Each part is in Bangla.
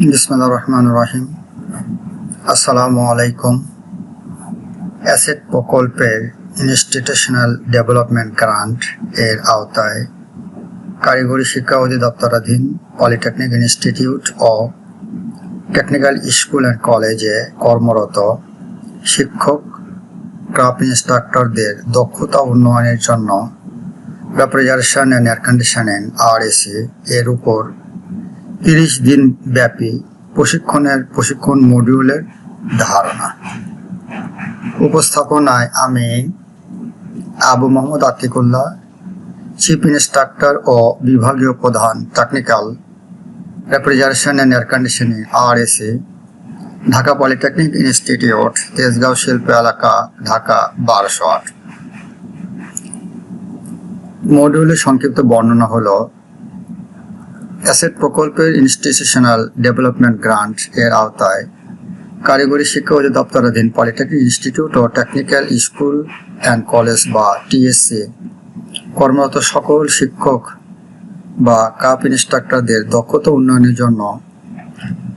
বিসমুল্লাহ রহমান রহিম। আসসালামু আলাইকুম অ্যাসেট প্রকল্পের ইনস্টিটিউশনাল ডেভেলপমেন্ট গ্রান্ট এর আওতায় কারিগরি শিক্ষা অধিদপ্তরাধীন পলিটেকনিক ইনস্টিটিউট ও টেকনিক্যাল স্কুল অ্যান্ড কলেজে কর্মরত শিক্ষক, ক্রাফট ইনস্ট্রাক্টরদের দক্ষতা উন্নয়নের জন্য refrigeration and air conditioning RAC এর উপর তিরিশ দিন ব্যাপী প্রশিক্ষণের প্রশিক্ষণ মডিউলের ধারণা। উপস্থাপনায় আমি আবু মোহাম্মদ আতিকুল্লাহ, চিফ ইনস্ট্রাক্টর ও বিভাগীয় প্রধান technical refrigeration and air conditioning R AC Dhaka polytechnic institute, Tejgaon শিল্প এলাকা, ঢাকা বারোশো আট। মডিউলের সংক্ষিপ্ত বর্ণনা হলো অ্যাসেট প্রকল্পের ইনস্টিটিউশনাল ডেভেলপমেন্ট গ্রান্ট এর আওতায় কারিগরি শিক্ষা অধিদপ্তরাধীন পলিটেকনিক ইনস্টিটিউট ও টেকনিক্যাল স্কুল অ্যান্ড কলেজ বা টিএসসি কর্মরত সকল শিক্ষক বা কাপ ইনস্ট্রাক্টরদের দক্ষতা উন্নয়নের জন্য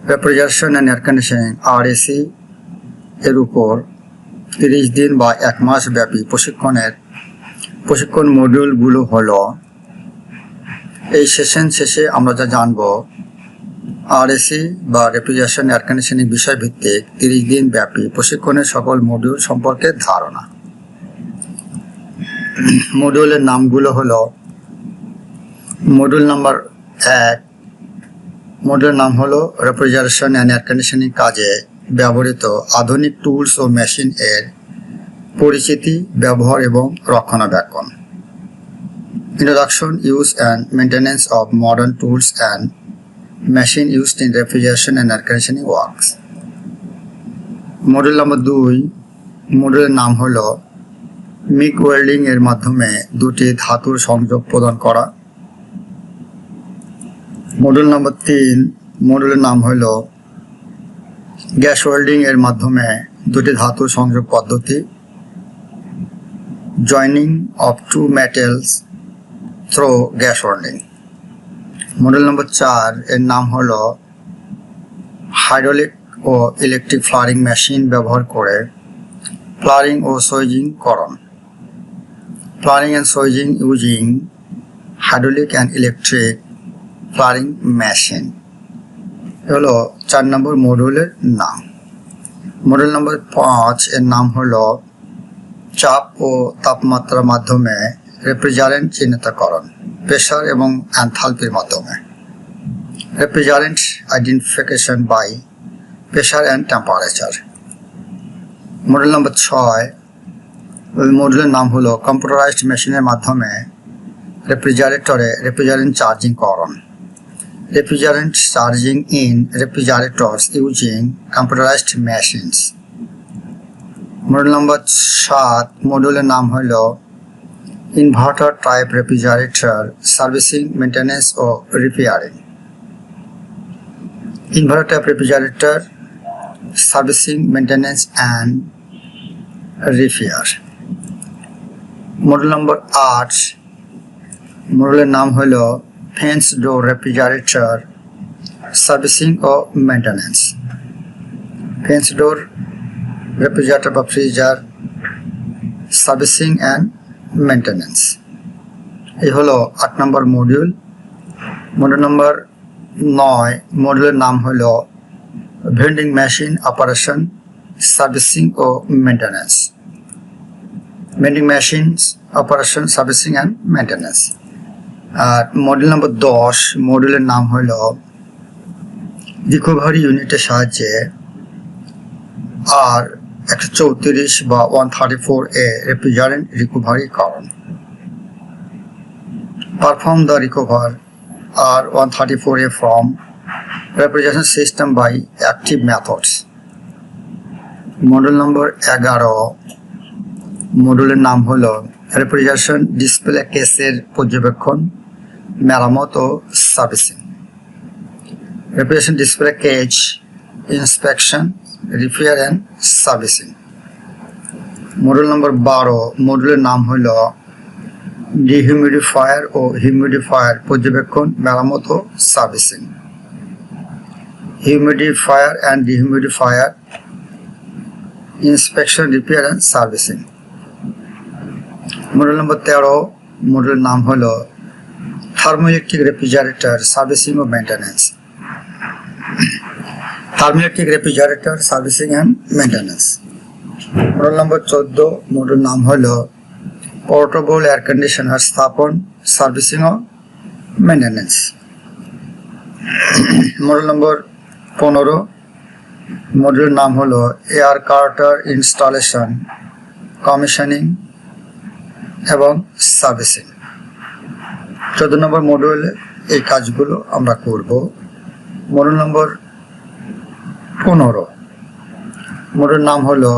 refrigeration and air conditioning RAC এর উপর তিরিশ দিন বা এক মাস ব্যাপী প্রশিক্ষণের প্রশিক্ষণ মডিউলগুলো হলো এই সেশন শেষে আমরা যা জানব আরএসি বা রেফ্রিজারেশন এয়ার কন্ডিশনিং বিষয় ভিত্তিক তিরিশ দিন ব্যাপী প্রশিক্ষণের সকল মডিউল সম্পর্কে ধারণা। মডিউলের নামগুলো হলো মডিউল নাম্বার এক মডিউলের নাম হলো রেফ্রিজারেশন অ্যান্ড এয়ার কন্ডিশনিং কাজে ব্যবহৃত আধুনিক টুলস ও মেশিন এর পরিচিতি, ব্যবহার এবং রক্ষণাবেক্ষণ। Introduction, use and maintenance of modern tools and machine used in refrigeration and air conditioning works. Model number দুই মডেলের নাম হলো মিক ওয়েল্ডিং এর মাধ্যমে দুটি ধাতুর সংযোগ প্রদান করা মডেল নম্বর তিন মডেলের নাম হলো গ্যাস ওয়েল্ডিং এর মাধ্যমে দুটি ধাতুর সংযোগ পদ্ধতি joining of two metals through gas welding model number চার, এর নাম হলো হাইড্রোলিক ও ইলেকট্রিক ফ্লারিং মেশিন ব্যবহার করে ফ্লারিং ও swaging Karan. Flaring and swaging using hydraulic and electric flaring machine. হলো চার নম্বর মডিউলের নাম। মডেল নম্বর পাঁচ, এর নাম হলো চাপ ও তাপমাত্রার মাধ্যমে রেফ্রিজারেন্ট চিহ্নিতকরণ, প্রেশার এবং অ্যান্থালপির মাধ্যমে। Refrigerant identification by pressure and temperature model number ছয়, ওই মডেলের নাম হলো কম্পিউটারাইজড মেশিনের মাধ্যমে রেফ্রিজারেটরে refrigerant charging Karan refrigerant charging in refrigerators using computerised machines model number সাত মডেলের নাম হলো inverter type refrigerator, servicing maintenance O repairing. Inverter type refrigerator, servicing maintenance and repair. Model number আট। মডেলের নাম হল ফেন্স ডোর রেফ্রিজারেটর, সার্ভিসিং ও মেনটেন্স ফেন্স ডোর, রেফ্রিজারেটর বা ফ্রিজার, সার্ভিসিং অ্যান্ড মেনটেন্যান্স এই হলো আট নম্বর মডিউল মডিউল নম্বর নয় মডিউলের নাম হলো vending machine operation servicing O maintenance vending machine operation servicing and maintenance R module number দশ মডিউলের নাম হলো রিকভারি ইউনিটের সাহায্যে আর একশো চৌত্রিশ বা one thirty four A refrigerant recovery Karan perform the recover R one thirty four A from refrigeration system by active methods model number এগারো। মডেলের নাম হলো রেফ্রিজারেশন ডিসপ্লে কেসের পর্যবেক্ষণ, মেরামত ও servicing refrigeration display case inspection repair and servicing model number বারো মডেলের নাম হল ডিহিউমিডিফায়ার ও হিউমিডিফায়ার পর্যবেক্ষণ, মেরামত ও servicing humidifier and dehumidifier inspection repair and servicing model number তেরো মডেলের নাম হলো thermoelectric refrigerator servicing O maintenance thermoelectric refrigerator servicing and maintenance model number চোদ্দ মডেল নাম হলো পোর্টেবল এয়ার কন্ডিশনার স্থাপন সার্ভিসিং ও মেনটেন্যান্স মডেল নম্বর পনেরো মডেলের নাম হলো এয়ার কার্টার ইনস্টলেশন কমিশনিং এবং সার্ভিসিং চোদ্দ নম্বর মডেলে এই কাজগুলো আমরা করব। মডেল নম্বর পনেরো। মডেল নাম হলো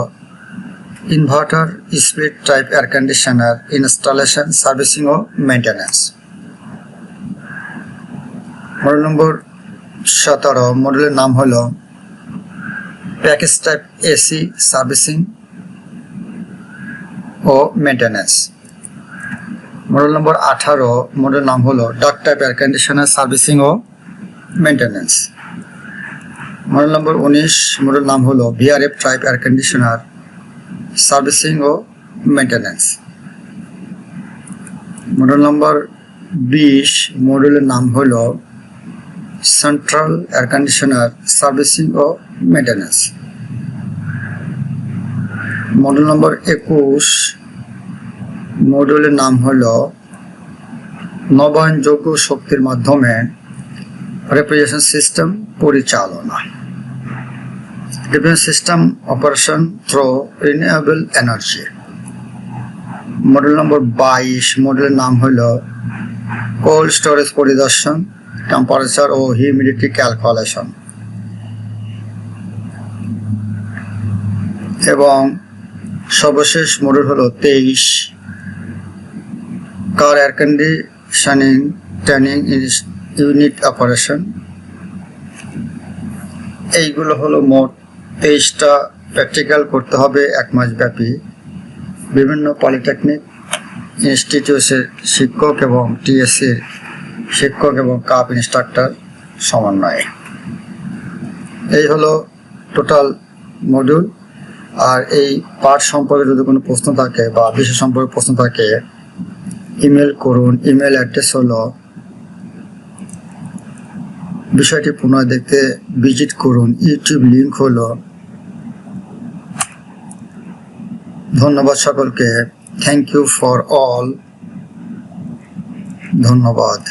inverter, split type air conditioner, installation, servicing ও মেনটেন্যান্স মডেল নম্বর সতেরো মডেলের নাম হলো প্যাকেজ টাইপ এসি, সার্ভিসিং ও মেনটেন্যান্স মডেল নম্বর আঠারো মডেল নাম হলো duct type air conditioner, servicing ও মেনটেন্যান্স মডেল নম্বর উনিশ, মডেল নাম হলো VRF type air conditioner servicing ও মেনটেন্যান্স মডেল নম্বর বিশ মডেলের নাম হলো সেন্ট্রাল এয়ার কন্ডিশনার সার্ভিসিং ও মেনটেন্যান্স মডেল নম্বর একুশ মডেলের নাম হলো নবায়নযোগ্য শক্তির মাধ্যমে রেফ্রিজারেশন সিস্টেম পরিচালনা। Refrigeration system operation through renewable energy model number বাইশ মডেলের নাম হলো কোল্ড স্টোরেজ পরিদর্শন টেম্পারেচার ও হিউমিডিটি ক্যালকুলেশন এবং সর্বশেষ মডেল হলো তেইশ car air conditioning training unit operation এইগুলো হলো মোট তেইশটা প্র্যাকটিক্যাল করতে হবে এক মাস ব্যাপী। বিভিন্ন পলিটেকনিক ইনস্টিটিউটের শিক্ষক এবং টিএসসির শিক্ষক এবং কাপ ইনস্ট্রাক্টর সমন্বয়ে। এই হলো টোটাল মডিউল আর এই পাঠ সম্পর্কে যদি কোনো প্রশ্ন থাকে বা বিষয় সম্পর্কে প্রশ্ন থাকে ইমেল করুন। ইমেল অ্যাড্রেস হলো বিষয়টি পুনরায় দেখতে ভিজিট করুন। ইউটিউব লিঙ্ক হলো ধন্যবাদ সকলকে। থ্যাংক ইউ ফর অল ধন্যবাদ।